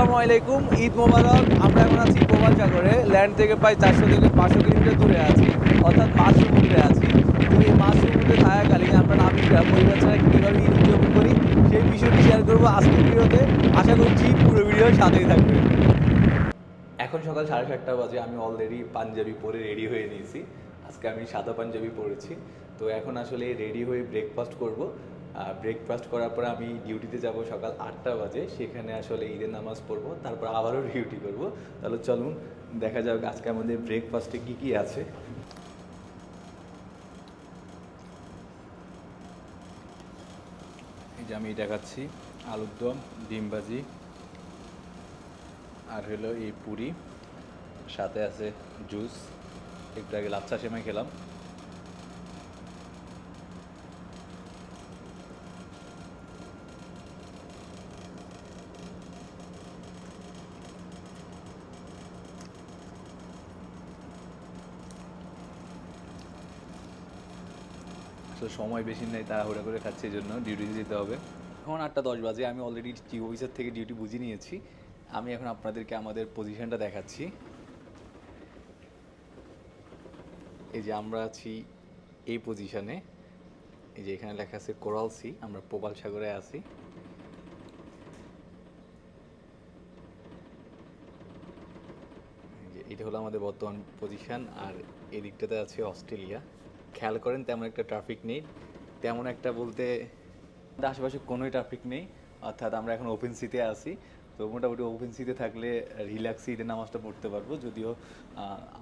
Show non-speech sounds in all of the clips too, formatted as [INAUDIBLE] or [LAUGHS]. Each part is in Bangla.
আসসালামু আলাইকুম, ঈদ মোবারক। আমরা এখন আছি প্রবাল সাগরে। ল্যান্ড থেকে প্রায় চারশো থেকে পাঁচশো কিলোমিটার দূরে আছি, অর্থাৎ মাছ সমুদ্রে আছি। তো এই মাছ সমুদ্রে থাকাকালীন আমরা নাবিকরা, পরিবার ছাড়া কীভাবে ঈদ উদযাপন করি, সেই বিষয়টি শেয়ার করব আজকের ভিডিওতে। আশা করছি পুরো ভিডিওর সাথেই থাকবে এখন সকাল সাড়ে সাতটা বাজে, আমি অলরেডি পাঞ্জাবি পরে রেডি হয়ে নিয়েছি। আজকে আমি সাদা পাঞ্জাবি পরেছি। তো এখন আসলে রেডি হয়ে ব্রেকফাস্ট করব। ব্রেকফাস্ট করার পরে আমি ডিউটিতে যাব সকাল আটটা বাজে, সেখানে আসলে ঈদের নামাজ পড়ব, তারপর আবারও ডিউটি করব। তাহলে চলুন, দেখা যাক আজকে আমাদের ব্রেকফাস্টে কী কী আছে। এই যে আমি এটা খাচ্ছি, আলুর দম, ডিম ভাজি, আর হলো এই পুরি, সাথে আছে জুস একটু আগে লাচ্ছা সেমাই খেলাম। আসলে সময় বেশি নেই তাড়াহুড়া করে খাচ্ছি এই জন্য ডিউটিতে যেতে হবে। এখন আটটা দশ বাজে, আমি অলরেডি চিফ অফিসার থেকে ডিউটি বুঝিয়ে নিয়েছি। আমি এখন আপনাদেরকে আমাদের পজিশনটা দেখাচ্ছি। এই যে আমরা আছি এই পজিশনে এই যে এখানে লেখা আছে কোরাল সি, আমরা প্রবাল সাগরে আছি। এটা হলো আমাদের বর্তমান পজিশন আর এই দিকটাতে আছে অস্ট্রেলিয়া। খেয়াল করেন, তেমন একটা ট্রাফিক নেই। তেমন একটা বলতে আশেপাশে কোনোই ট্রাফিক নেই। অর্থাৎ আমরা এখন ওপেন সিতে আছি। তো মোটামুটি ওপেন সিতে থাকলে রিল্যাক্সে ঈদের নামাজটা পড়তে পারব। যদিও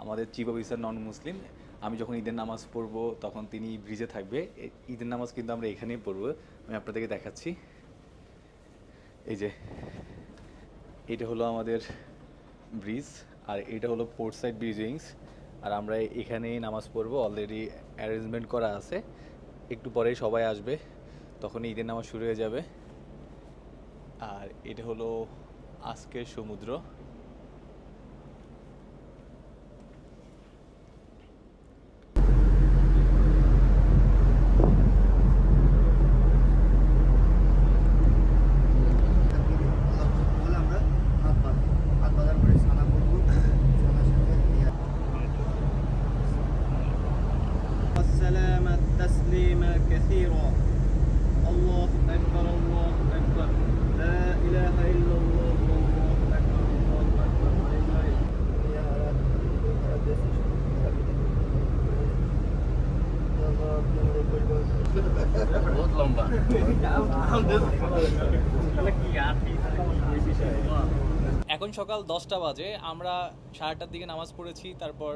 আমাদের চিফ অফিসার নন মুসলিম আমি যখন ঈদের নামাজ পড়ব, তখন তিনি ব্রিজে থাকবে। ঈদের নামাজ কিন্তু আমরা এখানেই পড়ব। আমি আপনাদেরকে দেখাচ্ছি। এই যে, এটা হলো আমাদের ব্রিজ আর এটা হলো পোর্ট সাইড ব্রিজ উইংস আর আমরা এখানেই নামাজ পড়ব। অলরেডি অ্যারেঞ্জমেন্ট করা আছে। একটু পরেই সবাই আসবে। তখন ঈদের নামাজ শুরু হয়ে যাবে। আর এটা হলো আজকের সমুদ্র বলে আমরা হাত বাঁধবো হাত বাঁধার পরে সানা করব সানার সাথে দিয়া والسلام تسليما كثيرا الله أكبر الله أكبر لا إله إلا الله والله أكبر الله أكبر ولله বহুত লম্বা এখন সকাল দশটা বাজে আমরা সাড়ে আটটার দিকে নামাজ পড়েছি তারপর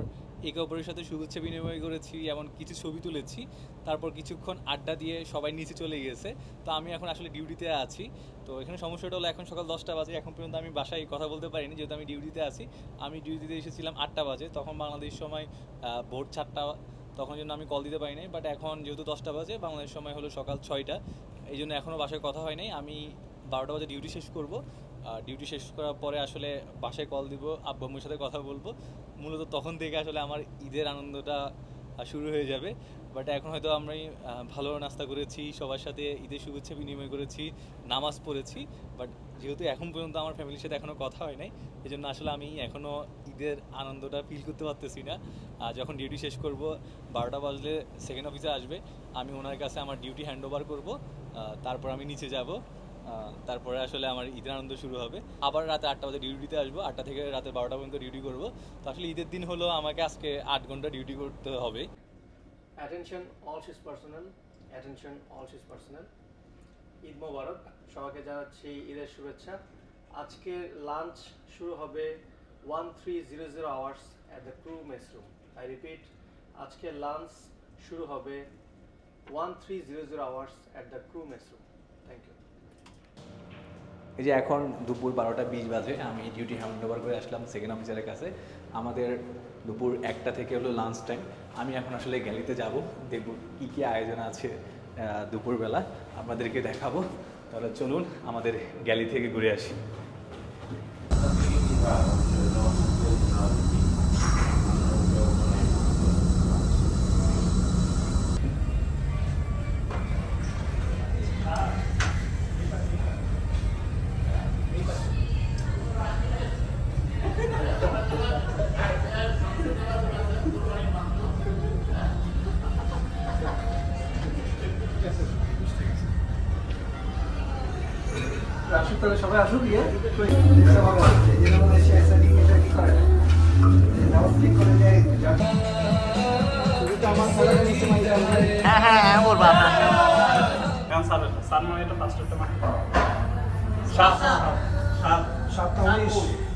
একে অপরের সাথে শুভেচ্ছা বিনিময় করেছি, এমন কিছু ছবি তুলেছি, তারপর কিছুক্ষণ আড্ডা দিয়ে সবাই নিচে চলে গিয়েছে তো আমি এখন আসলে ডিউটিতে আছি। তো এখানে সমস্যাটা হলো এখন সকাল দশটা বাজে, এখন পর্যন্ত আমি বাসায় কথা বলতে পারিনি, যেহেতু আমি ডিউটিতে আছি। আমি ডিউটিতে এসেছিলাম আটটা বাজে, তখন বাংলাদেশ সময় ভোর চারটা, তখন জন্য আমি কল দিতে পারিনি বাট এখন যেহেতু দশটা বাজে, বাংলাদেশ সময় হলো সকাল ছয়টা এই জন্য এখনও বাসায় কথা হয় নাই। আমি বারোটা বাজে ডিউটি শেষ করব ডিউটি শেষ করার পরে আসলে বাসায় কল দিব আব্বু সাথে কথা বলব। মূলত তখন থেকে আসলে আমার ঈদের আনন্দটা শুরু হয়ে যাবে। বাট এখন হয়তো আমি আহ, ভালো নাস্তা করেছি সবার সাথে ঈদের শুভেচ্ছা বিনিময় করেছি নামাজ পড়েছি। বাট যেহেতু এখন পর্যন্ত আমার ফ্যামিলির সাথে এখনও কথা হয় নাই এই জন্য আসলে আমি এখনও ঈদের আনন্দটা ফিল করতে পারতেছি না। যখন ডিউটি শেষ করব বারোটা বাজলে সেকেন্ড অফিসে আসবে। আমি ওনার কাছে আমার ডিউটি হ্যান্ড ওভার করব তারপর আমি নিচে যাব। তারপরে আসলে আমার ঈদের আনন্দ শুরু হবে। আবার রাতে আটটা বাজে ডিউটিতে আসব, আটটা থেকে রাতে বারোটা পর্যন্ত ডিউটি করব। তো আসলে ঈদের দিন হলো আমাকে আজকে আট ঘণ্টা ডিউটি করতে হবে। অ্যাটেনশন অল শিস পার্সোনাল অ্যাটেনশন অল শিস পার্সোনাল ঈদ মোবারক, সবাইকে জানাচ্ছি ঈদের শুভেচ্ছা। আজকে লাঞ্চ শুরু হবে one three zero zero hours at the crew mace room I repeat আজকে লাঞ্চ শুরু হবে one three zero zero hours at the crew mace room thank you এই যে এখন দুপুর বারোটা বিশ বাজে, আমি ডিউটি হ্যান্ড ওভার করে আসলাম সেকেন্ড অফিসারের কাছে। আমাদের দুপুর একটা থেকে হলো লাঞ্চ টাইম আমি এখন আসলে গ্যালিতে যাব, দেখব কী কী আয়োজন আছে দুপুরবেলা। আপনাদেরকে দেখাবো। তাহলে চলুন আমাদের গ্যালি থেকে ঘুরে আসি। তাহলে সবাই আসুক গিয়ে। হ্যাঁ হ্যাঁ হ্যাঁ বলব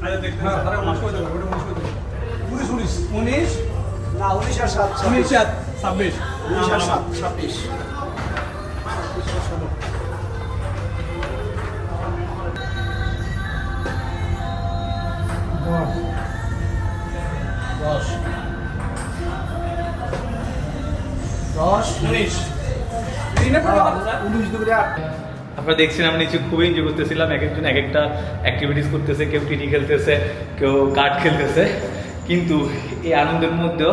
মানে মানে হ্যাঁ উনিশ করে দেবো ওটা করে দেবো। উনিশ উনিশ। উনিশ? না উনিশ আর সাত উনিশ আর ছাব্বিশ। উনিশ আর সাত। ছাব্বিশ। দশ উনিশ আমরা নিচে খুবই এনজয় করতেছিলাম। এক একজন, এক একটা অ্যাক্টিভিটিস করতেছে, কেউ টিটি খেলতেছে, কেউ কার্ড খেলতেছে। কিন্তু এই আনন্দের মধ্যেও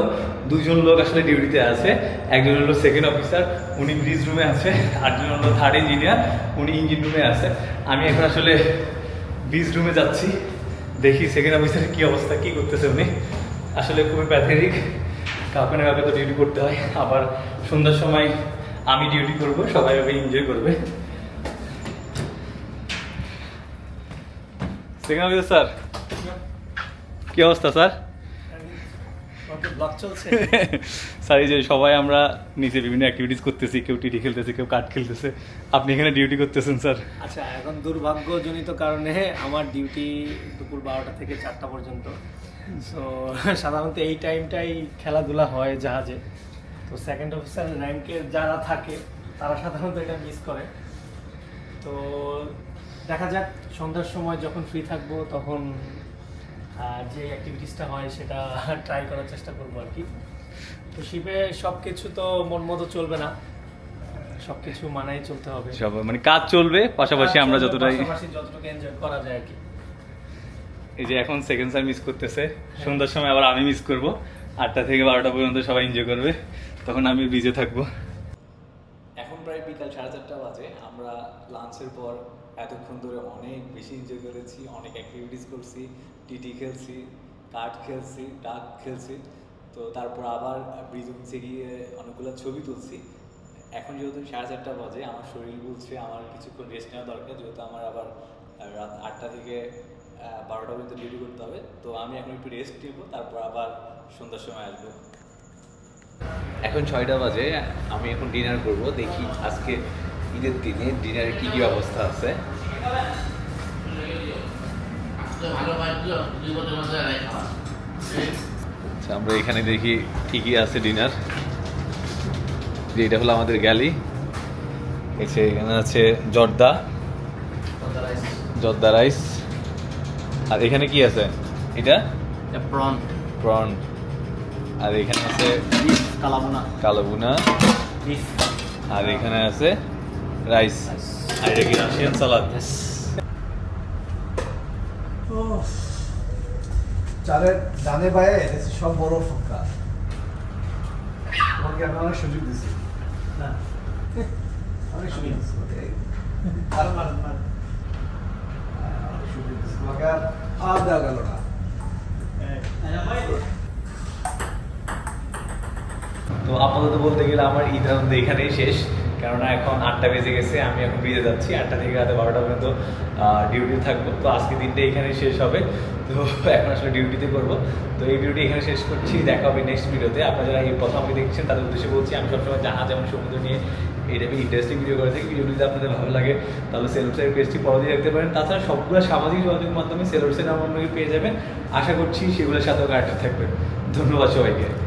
দুজন লোক আসলে ডিউটিতে আছে। একজন হলো সেকেন্ড অফিসার উনি ব্রিজ রুমে আছে। আরেকজন হলো থার্ড ইঞ্জিনিয়ার উনি ইঞ্জিন রুমে আছে। আমি এখন আসলে ব্রিজ রুমে যাচ্ছি। দেখি সেকেন্ড অফিসারের কী অবস্থা, কী করতেছে উনি। আসলে খুবই প্যাথেটিক কাউকে না কাউকে তো ডিউটি করতে হয়। আবার সন্ধ্যার সময় আমি ডিউটি করব, সবাই ওকে এনজয় করবে। Signal sir. কি অবস্থা, স্যার? স্যার [LAUGHS] এই যে সবাই আমরা নিচে বিভিন্ন অ্যাক্টিভিটিস করতেছি কেউ টিটি খেলতেছে কেউ কাঠ খেলতেছে। আপনি এখানে ডিউটি করতেছেন স্যার আচ্ছা এখন দুর্ভাগ্যজনিত কারণে আমার ডিউটি দুপুর বারোটা থেকে চারটা পর্যন্ত। সো [LAUGHS] সাধারণত এই টাইমটাই খেলাধুলা হয় জাহাজে। তো সেকেন্ড অফিসার র্যাঙ্কের যারা থাকে তারা সাধারণত এটা মিস করে। তো দেখা যাক সন্ধ্যার সময় যখন ফ্রি থাকব তখন যে অ্যাক্টিভিটিসটা হয় সেটা [LAUGHS] ট্রাই করার চেষ্টা করব আর কি। তো শিপে সব কিছু তো মন মতো চলবে না। সব কিছু মানাই চলতে হবে। সব মানে কাজ চলবে পাশাপাশি আমরা যতটাই যতটুকু এনজয় করা যায় আর কি। এই যে এখন সেকেন্ড স্যার মিস করতেছে। সন্ধ্যার সময় আবার আমি মিস করব। আটটা থেকে বারোটা পর্যন্ত সবাই এনজয় করবে। তখন আমি ব্রিজে থাকব। এখন প্রায় বিকাল সাড়ে চারটা বাজে। আমরা লাঞ্চের পর এতক্ষণ ধরে অনেক বেশি এনজয় করেছি অনেক অ্যাক্টিভিটিস করছি। টিটি খেলছি কার্ড খেলছি, ডাক খেলছি, তো তারপর আবার ব্রিজ উঠছে গিয়ে অনেকগুলো ছবি তুলছি। এখন যেহেতু সাড়ে চারটা বাজে, আমার শরীর বলছে আমার কিছুক্ষণ রেস্ট নেওয়া দরকার, যেহেতু আমার আবার রাত আটটা থেকে বারোটা পর্যন্ত ডিউটি করতে হবে, তো আমি এখন একটু রেস্ট নেব, তারপর আবার সন্ধ্যার সময় আসব। এখন ছয়টা বাজে, আমি এখন ডিনার করব, দেখি আজকে ঈদের দিনে ডিনারে কী কী অবস্থা আছে। আচ্ছা আমরা এখানে দেখি কি কি আছে ডিনার। যে এটা হলো আমাদের গ্যালি। এসে এখানে আছে জর্দা। জর্দা রাইস। আর এখানে কি আছে? এটা? প্রন প্রন আর এখানে আছে কালামুনা কালাবুনা আর এখানে আছে রাইস। আর এটা কি রাশিয়ান সালাদ চারের ডানে বায়ে সব বড় ফুটকা তোমাকে আমি অনেক সুযোগ দিছি। অনেক সুযোগ দিছি। আর মার মার সুযোগ দিছি। তোমাকে আর আর দেওয়া গেল না। তো আপাতত বলতে গেলে আমার ঈদ আনন্দ এখানেই শেষ। কেননা এখন আটটা বেজে গেছে, আমি এখন ব্রিজে যাচ্ছি। আটটা থেকে রাতে বারোটা পর্যন্ত ডিউটি থাকব। তো আজকে দিনটা এখানে শেষ হবে। তো [LAUGHS] এখন আসলে ডিউটিতে করব। তো এই ভিডিওটি এখানে শেষ করছি। দেখা হবে নেক্সট ভিডিওতে আপনারা যারা এই প্রথম আমাকে দেখছেন, তাদের উদ্দেশ্যে বলছি, আমি সবসময় জাহাজ যেমন সমুদ্র নিয়ে এই টাইপের ইন্টারেস্টিং ভিডিও করে থাকি। ভিডিওটি যদি আপনাদের ভালো লাগে, তাহলে সেলফসাইড পেজটি পরে দিয়ে রাখতে পারেন। তাছাড়া সবগুলো সামাজিক যোগাযোগ মাধ্যমে সেলফসাইড আমার পেয়ে যাবেন। আশা করছি সেগুলোর সাথেও কানেক্টেড থাকবেন। ধন্যবাদ সবাইকে।